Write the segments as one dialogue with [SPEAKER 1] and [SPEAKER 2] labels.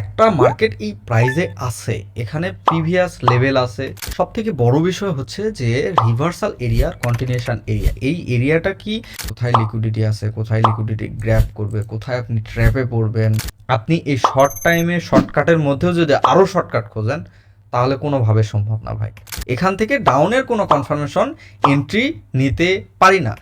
[SPEAKER 1] একটা মার্কেট এই প্রাইজে আছে। এখানে প্রিভিয়াস লেভেল আছে। সব থেকে বড় বিষয় হচ্ছে যে রিভার্সাল এরিয়ার কন্টিনিউশন এরিয়া এই এরিয়াটা কি? কোথায় লিকুইডিটি আছে, কোথায় লিকুইডিটি গ্র্যাপ করবে, কোথায় আপনি ট্র্যাপে পড়বেন? আপনি এই শর্ট টাইমে শর্টকাটের মধ্যেও যদি আরও শর্টকাট খোঁজেন, তাহলে কোনোভাবে সম্ভব না ভাই। এখান থেকে ডাউনের কোনো কনফার্মেশন এন্ট্রি নিতে পারি না।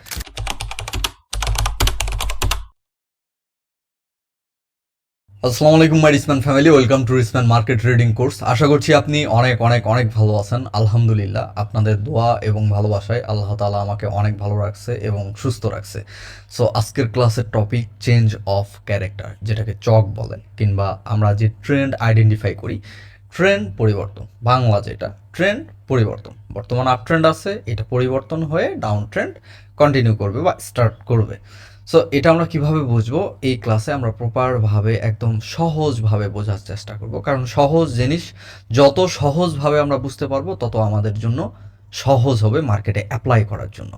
[SPEAKER 1] আসসালামু আলাইকুম my Risman family welcome to Risman market trading course আশা করছি আপনি অনেক অনেক অনেক ভালো আছেন। আলহামদুলিল্লাহ, আপনাদের দোয়া এবং ভালোবাসায় আল্লাহ তাআলা আমাকে অনেক ভালো রাখছে এবং সুস্থ রাখছে। সো আজকের ক্লাসের টপিক চেঞ্জ অফ ক্যারেক্টার যেটাকে চক বলেন কিংবা আমরা যে ট্রেন্ড আইডেন্টিফাই করি। ট্রেন্ড পরিবর্তন, বাংলা যেটা ট্রেন্ড পরিবর্তন। বর্তমান আপ ট্রেন্ড আছে, এটা পরিবর্তন হয়ে ডাউন ট্রেন্ড কন্টিনিউ করবে বা স্টার্ট করবে। সো এটা আমরা কীভাবে বুঝব? এই ক্লাসে আমরা প্রপারভাবে একদম সহজভাবে বোঝার চেষ্টা করব। কারণ সহজ জিনিস, যত সহজভাবে আমরা বুঝতে পারব, তত আমাদের জন্য সহজ হবে মার্কেটে অ্যাপ্লাই করার জন্য।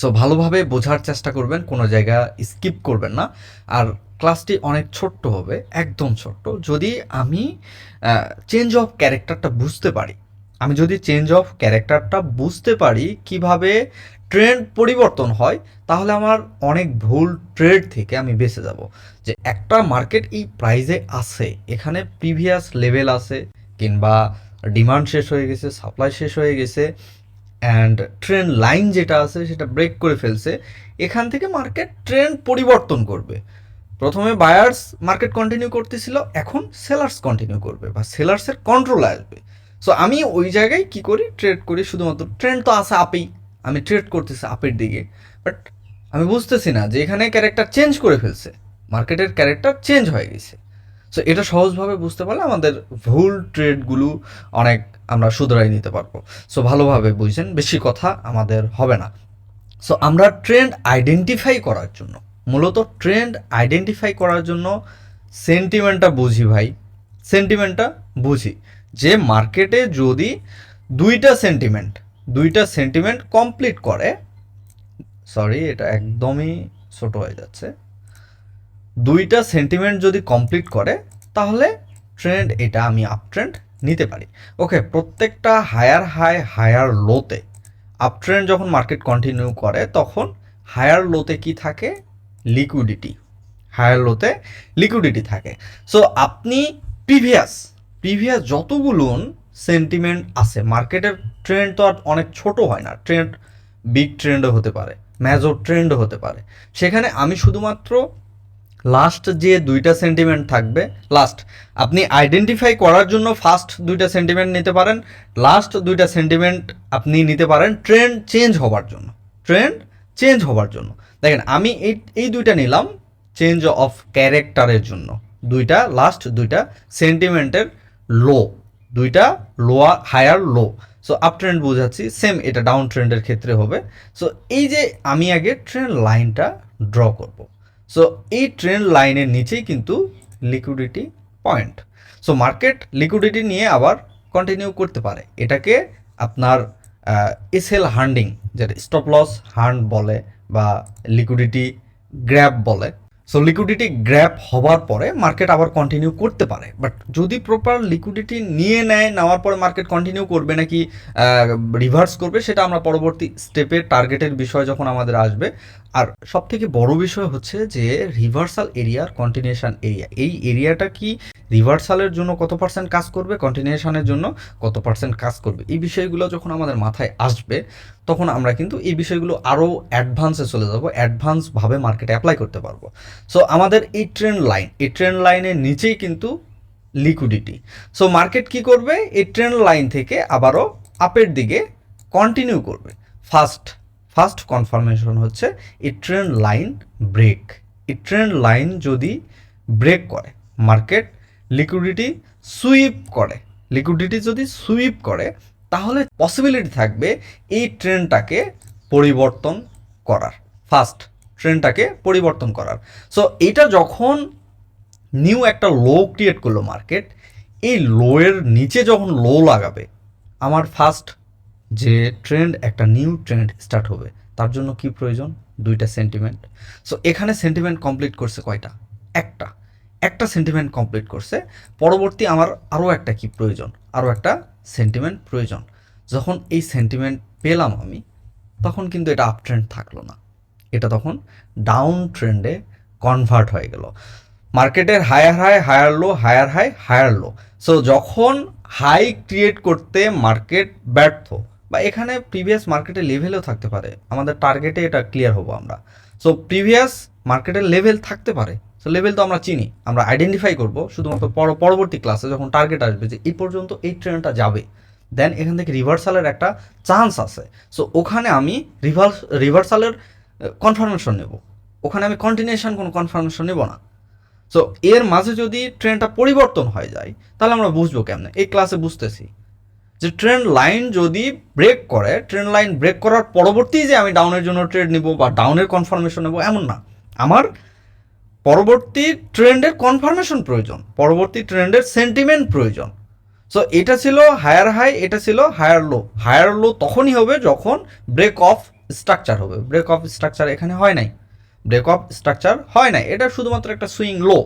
[SPEAKER 1] সো ভালোভাবে বোঝার চেষ্টা করবেন, কোনো জায়গা স্কিপ করবেন না। আর ক্লাসটি অনেক ছোট্ট হবে, একদম ছোট্ট। যদি আমি চেঞ্জ অফ ক্যারেক্টারটা বুঝতে পারি, আমি যদি চেঞ্জ অফ ক্যারেক্টারটা বুঝতে পারি, কীভাবে ট্রেন্ড পরিবর্তন হয়, তাহলে আমার অনেক ভুল ট্রেড থেকে আমি বেঁচে যাব। যে একটা মার্কেট এই প্রাইজে আছে, এখানে প্রিভিয়াস লেভেল আছে, কিংবা ডিমান্ড শেষ হয়ে গেছে সাপ্লাই শেষ হয়ে গেছে অ্যান্ড ট্রেন লাইন যেটা আছে সেটা ব্রেক করে ফেলছে, এখান থেকে মার্কেট ট্রেন্ড পরিবর্তন করবে। প্রথমে বায়ার্স মার্কেট কন্টিনিউ করতেছিল, এখন সেলার্স কন্টিনিউ করবে, বা সেলার্সের কন্ট্রোল আসবে। সো আমি ওই জায়গায় কি করি? ট্রেড করি, শুধুমাত্র ট্রেন্ড তো আছে আপেই। আমি ট্রেড করতেছি আপের দিকে। বাট আমি বুঝতেছি না যে এখানে ক্যারেক্টার চেঞ্জ করে ফেলছে। মার্কেটের ক্যারেক্টার চেঞ্জ হয়ে গেছে। সো এটা সহজভাবে বুঝতে পারলে আমাদের ভুল ট্রেডগুলো অনেক আমরা শুধরাই নিতে পারব। সো ভালোভাবে বুঝছেন, বেশি কথা আমাদের হবে না। সো আমরা ট্রেন্ড আইডেন্টিফাই করার জন্য, মূলত ট্রেন্ড আইডেন্টিফাই করার জন্য সেন্টিমেন্টটা বুঝি ভাই। সেন্টিমেন্টটা বুঝি। যে মার্কেটে যদি দুইটা সেন্টিমেন্ট দুইটা সেন্টিমেন্ট কমপ্লিট করে। সরি এটা একদমই ছোট হয়ে যাচ্ছে। দুইটা সেন্টিমেন্ট যদি কমপ্লিট করে, তাহলে ট্রেন্ড এটা আমি আপ ট্রেন্ড নিতে পারি। ওকে প্রত্যেকটা হায়ার হাই হায়ার লোতে আপ ট্রেন্ড যখন মার্কেট কন্টিনিউ করে, তখন হায়ার লোতে কি থাকে? লিকুইডিটি হায়ার লোতে লিকুইডিটি থাকে। সো আপনি প্রিভিয়াস প্রিভিয়াস যতগুলো সেন্টিমেন্ট আছে। মার্কেটের ট্রেন্ড তো আর অনেক ছোট হয় না। ট্রেন্ড বিগ ট্রেন্ডও হতে পারে মেজর ট্রেন্ডও হতে পারে। সেখানে আমি শুধুমাত্র লাস্ট যে দুইটা সেন্টিমেন্ট থাকবে লাস্ট আপনি আইডেন্টিফাই করার জন্য ফার্স্ট দুইটা সেন্টিমেন্ট নিতে পারেন লাস্ট দুইটা সেন্টিমেন্ট আপনি নিতে পারেন ট্রেন্ড চেঞ্জ হবার জন্য। ট্রেন্ড চেঞ্জ হবার জন্য। দেখেন, আমি এই এই দুইটা নিলাম চেঞ্জ অফ ক্যারেক্টারের জন্য। দুইটা লাস্ট দুইটা সেন্টিমেন্টের লো দুইটা lower higher low so up trend বোঝাচ্ছি সেম এটা ডাউন ট্রেন্ডের ক্ষেত্রে হবে। সো এই যে আমি আগে ট্রেন্ড লাইনটা ড্র করব। সো এই ট্রেন্ড লাইনের নিচেই কিন্তু liquidity point so market liquidity নিয়ে আবার কন্টিনিউ করতে পারে। এটাকে আপনার এসএল হান্ডিং যেটা স্টপ লস হান্ড বলে বা লিকুইডিটি গ্র্যাব বলে। সো লিকুইডিটি গ্র্যাপ হবার পরে মার্কেট আবার কন্টিনিউ করতে পারে। বাট যদি প্রপার লিকুইডিটি নিয়ে নেয়, নেওয়ার পরে মার্কেট কন্টিনিউ করবে নাকি রিভার্স করবে, সেটা আমরা পরবর্তী স্টেপে টার্গেটের বিষয় যখন আমাদের আসবে। আর সব থেকে বড় বিষয় হচ্ছে যে রিভার্সাল এরিয়ার কন্টিনিউশন এরিয়া এই এরিয়াটা কি রিভার্সালের জন্য কত পার্সেন্ট কাজ করবে কন্টিনিউশনের জন্য কত পার্সেন্ট কাজ করবে? এই বিষয়গুলো যখন আমাদের মাথায় আসবে তখন আমরা কিন্তু এই বিষয়গুলো আরও অ্যাডভান্সে চলে যাব অ্যাডভান্সভাবে মার্কেটে অ্যাপ্লাই করতে পারব। সো আমাদের এই ট্রেন্ড লাইন এই ট্রেন্ড লাইনের নিচেই কিন্তু লিকুইডিটি সো মার্কেট কি করবে? এই ট্রেন্ড লাইন থেকে আবারও আপের দিকে কন্টিনিউ করবে। ফার্স্ট ফার্স্ট কনফার্মেশন হচ্ছে এই ট্রেন্ড লাইন ব্রেক এই ট্রেন্ড লাইন যদি ব্রেক করে মার্কেট লিকুইডিটি সুইপ করে লিকুইডিটি যদি সুইপ করে তাহলে পসিবিলিটি থাকবে এই ট্রেন্ডটাকে পরিবর্তন করার। ফার্স্ট ট্রেন্ডটাকে পরিবর্তন করার। সো এটা যখন নিউ একটা লো ক্রিয়েট করল মার্কেট এই লোয়ের নিচে যখন লো লাগাবে, আমার ফার্স্ট যে ট্রেন্ড একটা নিউ ট্রেন্ড স্টার্ট হবে, তার জন্য কি প্রয়োজন? দুইটা সেন্টিমেন্ট সো এখানে সেন্টিমেন্ট কমপ্লিট করছে কয়টা? একটা। একটা সেন্টিমেন্ট কমপ্লিট করছে। পরবর্তী আমার আরও একটা কি প্রয়োজন? আরও একটা সেন্টিমেন্ট প্রয়োজন। যখন এই সেন্টিমেন্ট পেলাম আমি, তখন কিন্তু এটা আপ ট্রেন্ড থাকল না। এটা তখন ডাউন ট্রেন্ডে কনভার্ট হয়ে গেল। মার্কেটের higher high higher low higher high higher low so যখন হাই ক্রিয়েট করতে মার্কেট ব্যর্থ, বা এখানে প্রিভিয়াস মার্কেটের লেভেলও থাকতে পারে, আমাদের টার্গেটে এটা ক্লিয়ার হব আমরা। সো প্রিভিয়াস মার্কেটের লেভেল থাকতে পারে সো লেভেল তো আমরা চিনি, আমরা আইডেন্টিফাই করব শুধুমাত্র পর- পরবর্তী ক্লাসে যখন টার্গেট আসবে যে এই পর্যন্ত এই ট্রেনটা যাবে দেন এখান থেকে রিভার্সালের একটা চান্স আছে। সো ওখানে আমি রিভার্স রিভার্সালের কনফার্মেশন নেব। ওখানে আমি কন্টিনিউশন কোনো কনফার্মেশন নেব না। সো এর মাঝে যদি ট্রেনটা পরিবর্তন হয়ে যায়, তাহলে আমরা বুঝব কেমনে? এই ক্লাসে বুঝতেছি যে ট্রেন লাইন যদি ব্রেক করে ট্রেন লাইন ব্রেক করার পরবর্তী যে আমি ডাউনের জন্য ট্রেড নিব বা ডাউনের কনফার্মেশন নেব, এমন না। আমার পরবর্তী ট্রেন্ডের কনফার্মেশন প্রয়োজন, পরবর্তী ট্রেন্ডের সেন্টিমেন্ট প্রয়োজন। সো এটা ছিল হায়ার হাই এটা ছিল হায়ার লো হায়ার লো তখনই হবে যখন ব্রেক অফ স্ট্রাকচার হবে। ব্রেক অফ স্ট্রাকচার এখানে হয় নাই। ব্রেক অফ স্ট্রাকচার হয় নাই। এটা শুধুমাত্র একটা সুইং লো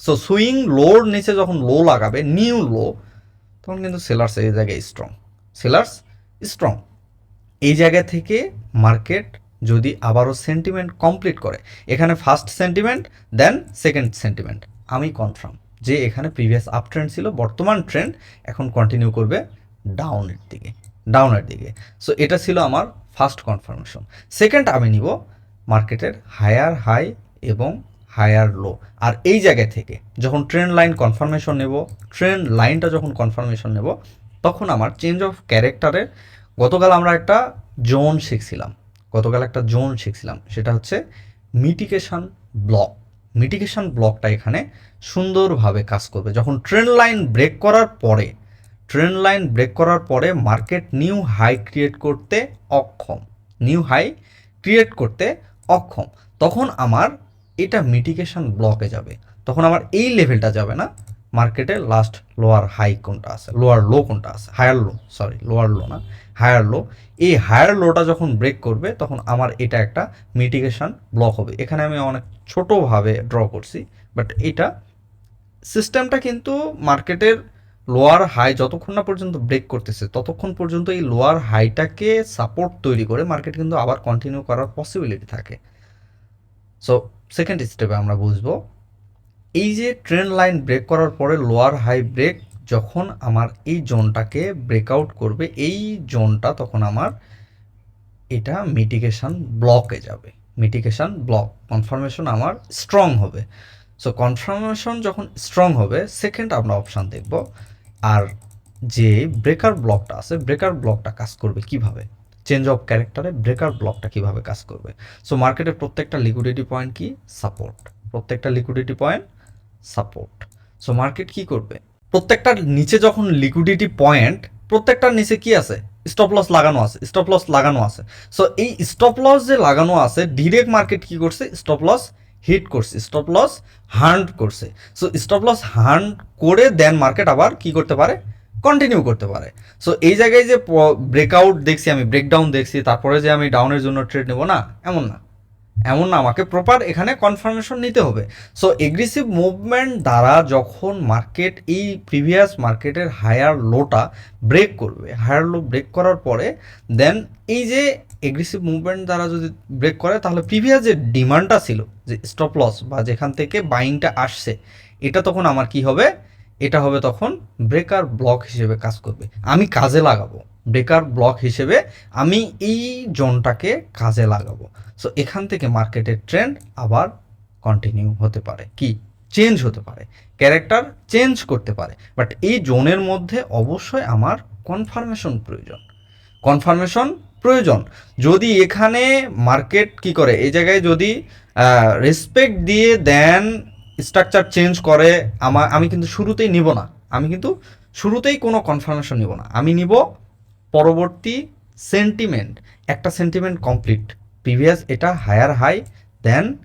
[SPEAKER 1] সো সুইং লোর নিচে যখন লো লাগাবে নিউ লো তখন কিন্তু সেলার্স এই জায়গায় স্ট্রং সেলার্স স্ট্রং এই জায়গা থেকে মার্কেট যদি আবারও সেন্টিমেন্ট কমপ্লিট করে, এখানে first sentiment then second sentiment আমি কনফার্ম যে এখানে প্রিভিয়াস আপ ট্রেন্ড ছিল, বর্তমান ট্রেন্ড এখন কন্টিনিউ করবে ডাউনের দিকে ডাউনের দিকে। সো এটা ছিল আমার ফার্স্ট কনফার্মেশন সেকেন্ড আমি নিব মার্কেটের হায়ার হাই এবং হায়ার লো আর এই জায়গা থেকে যখন ট্রেন্ড লাইন কনফার্মেশন নেব ট্রেন্ড লাইনটা যখন কনফার্মেশন নেব, তখন আমার চেঞ্জ অফ ক্যারেক্টারের গতকাল আমরা একটা জোন শিখছিলাম। গতকাল একটা জোন শিখছিলাম, সেটা হচ্ছে মিটিগেশন ব্লক মিটিগেশন ব্লকটা এখানে সুন্দরভাবে কাজ করবে। যখন ট্রেন লাইন ব্রেক করার পরে ট্রেন লাইন ব্রেক করার পরে মার্কেট নিউ হাই ক্রিয়েট করতে অক্ষম। নিউ হাই ক্রিয়েট করতে অক্ষম। তখন আমার এটা মিটিগেশন ব্লকে যাবে। তখন আমার এই লেভেলটা যাবে না। মার্কেটে লাস্ট লোয়ার হাই কোনটা আছে? লোয়ার লো কোনটা আছে? Higher low sorry lower low না। হায়ার লো এই হায়ার লোটা যখন ব্রেক করবে, তখন আমার এটা একটা মিটিগেশন ব্লক হবে। এখানে আমি অনেক ছোটোভাবে ড্র করছি বাট এটা সিস্টেমটা কিন্তু মার্কেটের লোয়ার হাই যতক্ষণ না পর্যন্ত ব্রেক করতেছে, ততক্ষণ পর্যন্ত এই লোয়ার হাইটাকে সাপোর্ট তৈরি করে মার্কেট কিন্তু আবার কন্টিনিউ করার পসিবিলিটি থাকে। সো সেকেন্ড স্টেপে আমরা বুঝব, এই যে ট্রেন্ড লাইন ব্রেক করার পরে লোয়ার হাই ব্রেক যখন আমার এই জোনটাকে ব্রেকআউট করবে, এই জোনটা তখন আমার এটা মিটিগেশন ব্লকে যাবে। মিটিগেশন ব্লক কনফার্মেশন আমার স্ট্রং হবে। সো কনফার্মেশন যখন স্ট্রং হবে সেকেন্ড আমরা অপশান দেখব। আর যে ব্রেকার ব্লকটা আছে ব্রেকার ব্লকটা কাজ করবে কীভাবে? চেঞ্জ অফ ক্যারেক্টারে ব্রেকার ব্লকটা কীভাবে কাজ করবে? সো মার্কেটের প্রত্যেকটা লিকুইডিটি পয়েন্ট কি? সাপোর্ট প্রত্যেকটা liquidity point support so market কি করবে? প্রত্যেকটার নিচে যখন লিকুইডিটি পয়েন্ট প্রত্যেকটার নিচে কি আছে? স্টপ লস লাগানো আছে স্টপ লস লাগানো আছে। সো এই স্টপ লস যে লাগানো আছে ডিরেক্ট মার্কেট কি করছে? স্টপ লস হিট করছে স্টপ লস হান্ড করছে। সো স্টপ লস হান্ড করে দেন মার্কেট আবার কি করতে পারে? কন্টিনিউ করতে পারে। সো এই জায়গায় যে ব্রেকআউট দেখছি আমি ব্রেকডাউন দেখছি, তারপরে যে আমি ডাউনের জন্য ট্রেড নেব না, এমন না। এমন না, আমাকে প্রপার এখানে কনফার্মেশন নিতে হবে। সো এগ্রেসিভ মুভমেন্ট দ্বারা যখন মার্কেট এই প্রিভিয়াস মার্কেটের হায়ার লোটা ব্রেক করবে হায়ার লো ব্রেক করার পরে দেন এই যে এগ্রেসিভ মুভমেন্ট দ্বারা যদি ব্রেক করে, তাহলে প্রিভিয়াস যে ডিমান্ডটা ছিল, যে স্টপ লস বা যেখান থেকে বাইংটা আসছে, এটা তখন আমার কি হবে? এটা হবে তখন ব্রেকার ব্লক হিসেবে কাজ করবে। আমি কাজে লাগাবো। ব্রেকার ব্লক হিসেবে আমি এই জোনটাকে কাজে লাগাবো। সো এখান থেকে মার্কেটের ট্রেন্ড আবার কন্টিনিউ হতে পারে। কি? চেঞ্জ হতে পারে। ক্যারেক্টার চেঞ্জ করতে পারে। বাট এই জোনের মধ্যে অবশ্যই আমার কনফার্মেশন প্রয়োজন। কনফার্মেশন প্রয়োজন। যদি এখানে মার্কেট কি করে? এই জায়গায় যদি রেসপেক্ট দিয়ে দেন স্ট্রাকচার চেঞ্জ করে আমার আমি কিন্তু শুরুতেই নিব না। আমি কিন্তু শুরুতেই কোনো কনফার্মেশন নিব না। আমি নিব পরবর্তী সেন্টিমেন্ট একটা সেন্টিমেন্ট কমপ্লিট প্রিভিয়াস এটা higher high then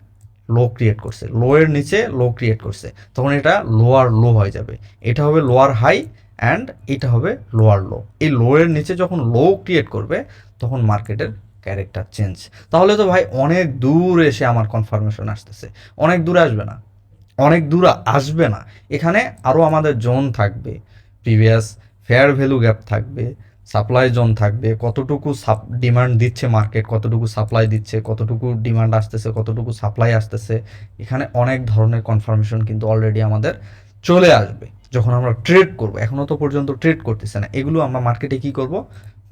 [SPEAKER 1] low create করছে। লো এর নিচে লো ক্রিয়েট করছে। তখন এটা লোয়ার লো হয়ে যাবে। এটা হবে লোয়ার হাই অ্যান্ড এটা হবে লোয়ার লো এই লো এর নিচে যখন লো ক্রিয়েট করবে, তখন মার্কেটের ক্যারেক্টার চেঞ্জ তাহলে তো ভাই অনেক দূর এসে আমার কনফার্মেশন আসতেছে। অনেক দূরে আসবে না। অনেক দূর আসবে না। এখানে আরও আমাদের জোন থাকবে। প্রিভিয়াস ফেয়ার ভ্যালু গ্যাপ থাকবে। সাপ্লাই জোন থাকবে, কতটুকু সাপ ডিমান্ড দিচ্ছে মার্কেট কতটুকু সাপ্লাই দিচ্ছে, কতটুকু ডিমান্ড আসতেছে, কতটুকু সাপ্লাই আসতেছে, এখানে অনেক ধরনের কনফার্মেশন কিন্তু অলরেডি আমাদের চলে আসবে, যখন আমরা ট্রেড করব। এখনও তো পর্যন্ত ট্রেড করতেছে না। এগুলো আমরা মার্কেটে কি করব?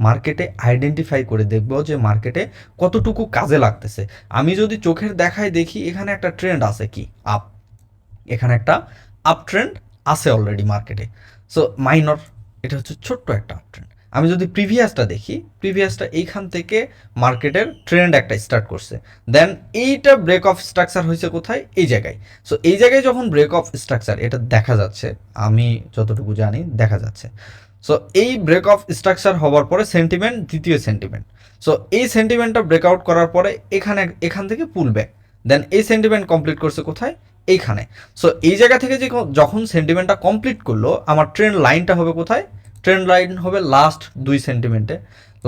[SPEAKER 1] মার্কেটে আইডেন্টিফাই করে দেখব যে মার্কেটে কতটুকু কাজে লাগতেছে। আমি যদি চোখের দেখায় দেখি, এখানে একটা ট্রেন্ড আছে কি? আপ এখানে একটা আপ ট্রেন্ড আছে অলরেডি মার্কেটে সো মাইনর এটা হচ্ছে ছোট্ট একটা আপ ট্রেন্ড আমি যদি প্রিভিয়াসটা দেখি প্রিভিয়াসটা এইখান থেকে মার্কেটের ট্রেন্ড একটা স্টার্ট করছে। দেন এইটা ব্রেক অফ স্ট্রাকচার হয়েছে কোথায়? এই জায়গায়। সো এই জায়গায় যখন ব্রেক অফ স্ট্রাকচার এটা দেখা যাচ্ছে। আমি যতটুকু জানি, দেখা যাচ্ছে। সো এই ব্রেক অফ স্ট্রাকচার হওয়ার পরে সেন্টিমেন্ট দ্বিতীয় সেন্টিমেন্ট সো এই সেন্টিমেন্টটা ব্রেকআউট করার পরে এখানে, এখান থেকে পুল ব্যাক দেন এই সেন্টিমেন্ট কমপ্লিট করছে কোথায়? এইখানে। সো এই জায়গা থেকে যে যখন সেন্টিমেন্টটা কমপ্লিট করল, আমার ট্রেন্ড লাইনটা হবে কোথায়? ট্রেন্ড লাইন হবে লাস্ট দুই সেন্টিমেন্টে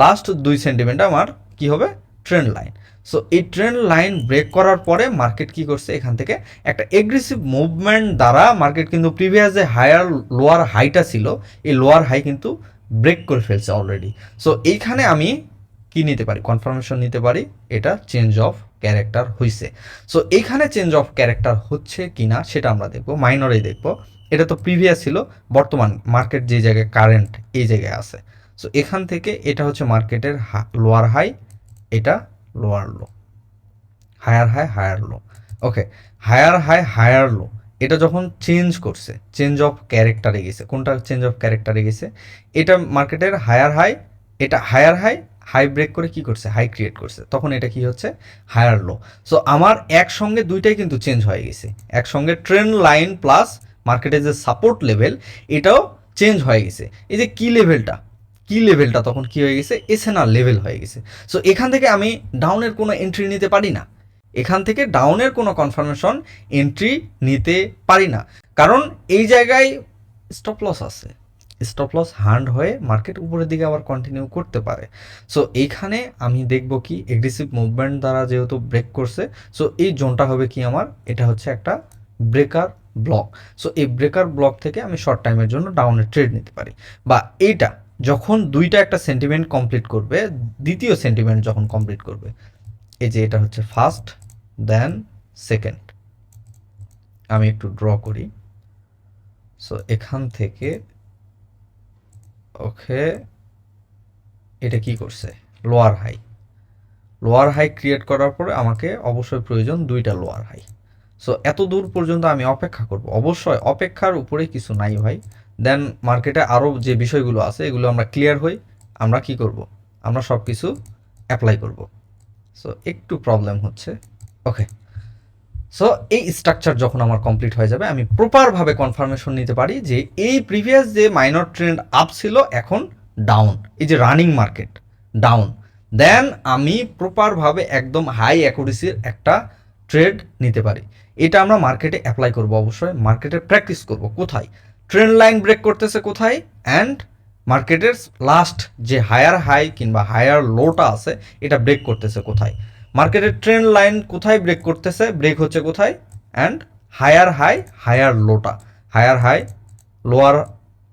[SPEAKER 1] লাস্ট দুই সেন্টিমেন্টে আমার কি হবে? ট্রেন্ড লাইন সো এই ট্রেন্ড লাইন ব্রেক করার পরে মার্কেট কি করছে? এখান থেকে একটা এগ্রেসিভ মুভমেন্ট দ্বারা মার্কেট কিন্তু প্রিভিয়াস যে হায়ার লোয়ার হাইটা ছিল, এই লোয়ার হাই কিন্তু ব্রেক করে ফেলছে অলরেডি সো এইখানে আমি কি নিতে পারি? কনফার্মেশন নিতে পারি, এটা চেঞ্জ অফ ক্যারেক্টার হয়েছে সো এইখানে চেঞ্জ অফ ক্যারেক্টার হচ্ছে কিনা সেটা আমরা দেখব মাইনরেই দেখব। এটা তো প্রিভিয়াস ছিল, বর্তমান মার্কেট যে জায়গায় কারেন্ট এই জায়গায় আছে। সো এখান থেকে এটা হচ্ছে মার্কেটের লোয়ার হাই এটা lower low higher high higher low okay higher high higher low এটা যখন চেঞ্জ করছে চেঞ্জ অফ ক্যারেক্টারে গেছে, কোনটা চেঞ্জ অফ ক্যারেক্টারে গেছে, এটা মার্কেটের হায়ার হাই এটা হায়ার হাই হাই ব্রেক করে কি করছে? হাই ক্রিয়েট করছে। তখন এটা কি হচ্ছে? হায়ার লো সো আমার একসঙ্গে দুইটাই কিন্তু চেঞ্জ হয়ে গেছে। একসঙ্গে ট্রেন লাইন প্লাস মার্কেটের যে সাপোর্ট লেভেল এটাও চেঞ্জ হয়ে গেছে। এই যে কি লেভেলটা কি লেভেলটা তখন কি হয়ে গেছে? এসএনআর লেভেল হয়ে গেছে। সো এখান থেকে আমি ডাউনের কোনো এন্ট্রি নিতে পারি না। এখান থেকে ডাউনের কোনো কনফার্মেশন এন্ট্রি নিতে পারি না। কারণ এই জায়গায় স্টপ লস আছে। স্টপ লস হান্ড হয়ে মার্কেট উপরের দিকে আবার কন্টিনিউ করতে পারে। সো এইখানে আমি দেখব কি এগ্রেসিভ মুভমেন্ট দ্বারা যেহেতু ব্রেক করছে সো এই জোনটা হবে কি আমার? এটা হচ্ছে একটা ব্রেকার ব্লক সো এই ব্রেকার ব্লক থেকে আমি শর্ট টাইমের জন্য ডাউনের ট্রেড নিতে পারি। বা এইটা যখন দুইটা একটা সেন্টিমেন্ট কমপ্লিট করবে, দ্বিতীয় সেন্টিমেন্ট যখন কমপ্লিট করবে, এই যে এটা হচ্ছে ফার্স্ট দেন সেকেন্ড আমি একটু ড্র করি। সো এখান থেকে ওকে এটা কি করছে? Lower high lower high create করার পরে আমাকে অবশ্যই প্রয়োজন দুইটা লোয়ার হাই সো এত দূর পর্যন্ত আমি অপেক্ষা করব। অবশ্যই অপেক্ষার উপরে কিছু নাই ভাই। দেন মার্কেটে আরও যে বিষয়গুলো আছে, এগুলো আমরা ক্লিয়ার হই। আমরা কি করব? আমরা সব কিছু অ্যাপ্লাই করব। সো একটু প্রবলেম হচ্ছে। ওকে সো এই স্ট্রাকচার যখন আমার কমপ্লিট হয়ে যাবে, আমি প্রপারভাবে কনফার্মেশন নিতে পারি যে এই প্রিভিয়াস যে মাইনর ট্রেন্ড আপ ছিল, এখন ডাউন এই যে রানিং মার্কেট ডাউন দেন আমি প্রপারভাবে একদম হাই অ্যাকুরেসির একটা ট্রেড নিতে পারি। এটা আমরা মার্কেটে অ্যাপ্লাই করব অবশ্যই মার্কেটে প্র্যাকটিস করব। কোথায়? ট্রেন্ড লাইন ব্রেক করতেছে কোথায়? অ্যান্ড মার্কেটের লাস্ট যে হায়ার হাই কিংবা হায়ার লোটা আছে, এটা ব্রেক করতেছে কোথায়? মার্কেটের ট্রেন্ড লাইন কোথায় ব্রেক করতেছে? ব্রেক হচ্ছে কোথায়? অ্যান্ড হায়ার হাই হায়ার লোটা higher high lower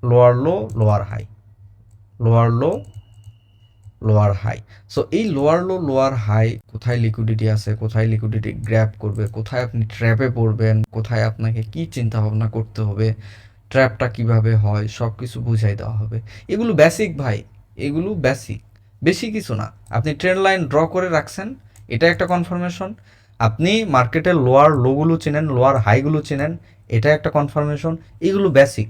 [SPEAKER 1] lower low lower high lower low lower high so এই লোয়ার লো লোয়ার হাই কোথায় লিকুইডিটি আছে, কোথায় লিকুইডিটি গ্র্যাপ করবে, কোথায় আপনি ট্র্যাপে পড়বেন, কোথায় আপনাকে কি চিন্তা ভাবনা করতে হবে ট্র্যাপটা কীভাবে হয় সব কিছু বুঝাই দেওয়া হবে। এগুলো বেসিক ভাই, এগুলো বেসিক বেশি কিছু না। আপনি ট্রেন লাইন ড্র করে রাখছেন, এটা একটা কনফার্মেশন আপনি মার্কেটের লোয়ার লোগুলো চেনেন লোয়ার হাইগুলো চেনেন, এটা একটা কনফার্মেশন এগুলো বেসিক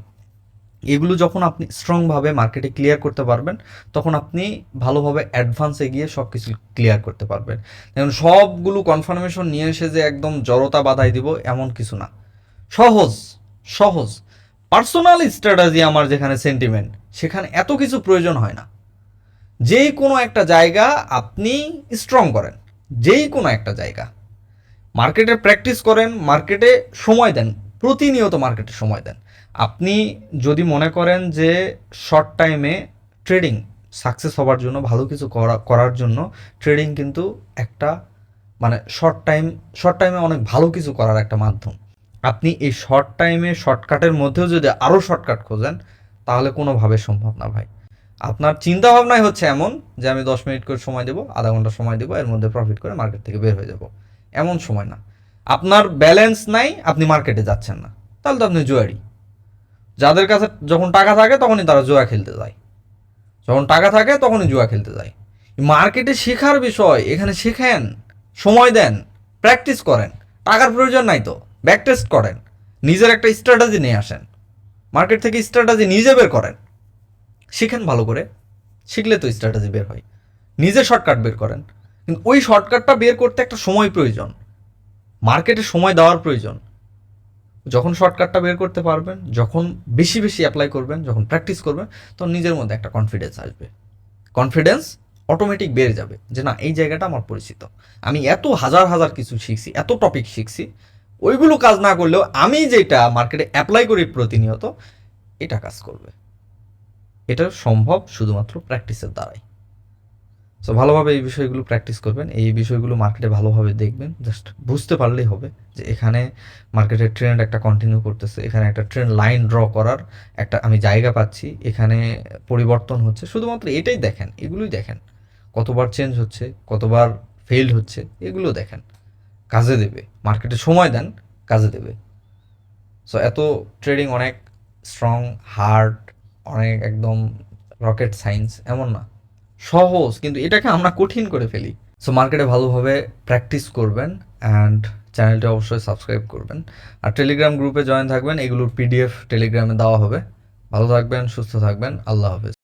[SPEAKER 1] এগুলো যখন আপনি স্ট্রংভাবে মার্কেটে ক্লিয়ার করতে পারবেন, তখন আপনি ভালোভাবে অ্যাডভান্সে গিয়ে সব কিছু ক্লিয়ার করতে পারবেন। যেমন সবগুলো কনফার্মেশন নিয়ে এসে যে একদম জড়তা বাধাই দিব, এমন কিছু না। সহজ সহজ। পার্সোনাল স্ট্র্যাটাজি আমার যেখানে সেন্টিমেন্ট সেখানে এত কিছু প্রয়োজন হয় না। যেই কোনো একটা জায়গা আপনি স্ট্রং করেন যেই কোনো একটা জায়গা। মার্কেটে প্র্যাকটিস করেন মার্কেটে সময় দেন, প্রতিনিয়ত মার্কেটে সময় দেন। আপনি যদি মনে করেন যে শর্ট টাইমে ট্রেডিং সাকসেস হওয়ার জন্য, ভালো কিছু করা, করার জন্য ট্রেডিং কিন্তু একটা মানে শর্ট টাইম শর্ট টাইমে অনেক ভালো কিছু করার একটা মাধ্যম। আপনি এই শর্ট টাইমে শর্টকাটের মধ্যেও যদি আরও শর্টকাট খোঁজেন, তাহলে কোনোভাবে সম্ভব না ভাই। আপনার চিন্তা ভাবনাই হচ্ছে এমন যে আমি দশ মিনিট করে সময় দেবো, আধা ঘণ্টা সময় দেবো, এর মধ্যে প্রফিট করে মার্কেট থেকে বের হয়ে যাব। এমন সময় না। আপনার ব্যালেন্স নাই, আপনি মার্কেটে যাচ্ছেন না। তাহলে তো আপনি জুয়ারি। যাদের কাছে যখন টাকা থাকে, তখনই তারা জুয়া খেলতে যায়। যখন টাকা থাকে, তখনই জুয়া খেলতে যায়। মার্কেটে শেখার বিষয়, এখানে শেখেন, সময় দেন, প্র্যাকটিস করেন। টাকার প্রয়োজন নাই তো ব্যাক টেস্ট করেন। নিজের একটা স্ট্র্যাটাজি নিয়ে আসেন। মার্কেট থেকে স্ট্র্যাটেজি নিজে বের করেন। শিখেন ভালো করে। শিখলে তো স্ট্র্যাটাজি বের হয়। নিজে শর্টকাট বের করেন। কিন্তু ওই শর্টকাটটা বের করতে একটা সময় প্রয়োজন। মার্কেটে সময় দেওয়ার প্রয়োজন। যখন শর্টকাটটা বের করতে পারবেন, যখন বেশি বেশি অ্যাপ্লাই করবেন, যখন প্র্যাকটিস করবেন, তখন নিজের মধ্যে একটা কনফিডেন্স আসবে। কনফিডেন্স অটোমেটিক বেড়ে যাবে যে, না, এই জায়গাটা আমার পরিচিত। আমি এত হাজার হাজার কিছু শিখছি, এত টপিক শিখছি, ওইগুলো কাজ না করলেও আমি যেটা মার্কেটে অ্যাপ্লাই করি প্রতিনিয়ত, এটা কাজ করবে। এটা সম্ভব শুধুমাত্র প্র্যাকটিসের দ্বারাই। সো ভালোভাবে এই বিষয়গুলো প্র্যাকটিস করবেন। এই বিষয়গুলো মার্কেটে ভালোভাবে দেখবেন। জাস্ট বুঝতে পারলেই হবে যে এখানে মার্কেটের ট্রেন্ড একটা কন্টিনিউ করতেছে। এখানে একটা ট্রেন্ড লাইন ড্র করার একটা আমি জায়গা পাচ্ছি। এখানে পরিবর্তন হচ্ছে। শুধুমাত্র এটাই দেখেন, এগুলোই দেখেন। কতবার চেঞ্জ হচ্ছে, কতবার ফেইল্ড হচ্ছে, এগুলো দেখেন। কাজে দেবে। মার্কেটে সময় দেন, কাজে দেবে। সো এত ট্রেডিং অনেক স্ট্রং হার্ড অনেক একদম রকেট সায়েন্স এমন না। সহজ, কিন্তু এটাকে আমরা কঠিন করে ফেলি। সো মার্কেটে ভালোভাবে প্র্যাকটিস করবেন অ্যান্ড চ্যানেলটা অবশ্যই সাবস্ক্রাইব করবেন। আর টেলিগ্রাম গ্রুপে জয়েন থাকবেন, এগুলোর পিডিএফ টেলিগ্রামে দেওয়া হবে। ভালো থাকবেন, সুস্থ থাকবেন, আল্লাহ হাফেজ।